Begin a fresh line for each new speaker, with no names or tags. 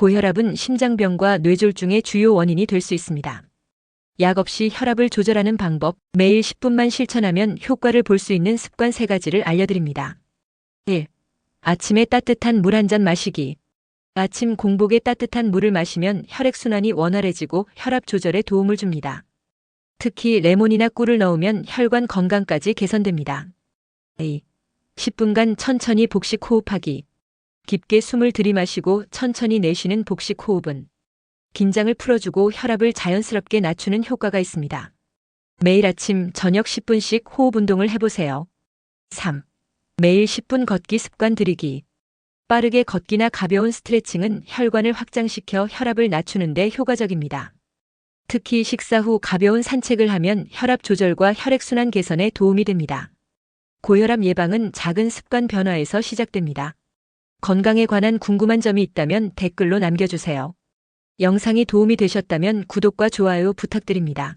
고혈압은 심장병과 뇌졸중의 주요 원인이 될 수 있습니다. 약 없이 혈압을 조절하는 방법, 매일 10분만 실천하면 효과를 볼 수 있는 습관 3가지를 알려드립니다. 1. 아침에 따뜻한 물 한 잔 마시기. 아침 공복에 따뜻한 물을 마시면 혈액순환이 원활해지고 혈압 조절에 도움을 줍니다. 특히 레몬이나 꿀을 넣으면 혈관 건강까지 개선됩니다. 2. 10분간 천천히 복식 호흡하기. 깊게 숨을 들이마시고 천천히 내쉬는 복식 호흡은 긴장을 풀어주고 혈압을 자연스럽게 낮추는 효과가 있습니다. 매일 아침, 저녁 10분씩 호흡 운동을 해보세요. 3. 매일 10분 걷기 습관 들이기. 빠르게 걷기나 가벼운 스트레칭은 혈관을 확장시켜 혈압을 낮추는데 효과적입니다. 특히 식사 후 가벼운 산책을 하면 혈압 조절과 혈액순환 개선에 도움이 됩니다. 고혈압 예방은 작은 습관 변화에서 시작됩니다. 건강에 관한 궁금한 점이 있다면 댓글로 남겨주세요. 영상이 도움이 되셨다면 구독과 좋아요 부탁드립니다.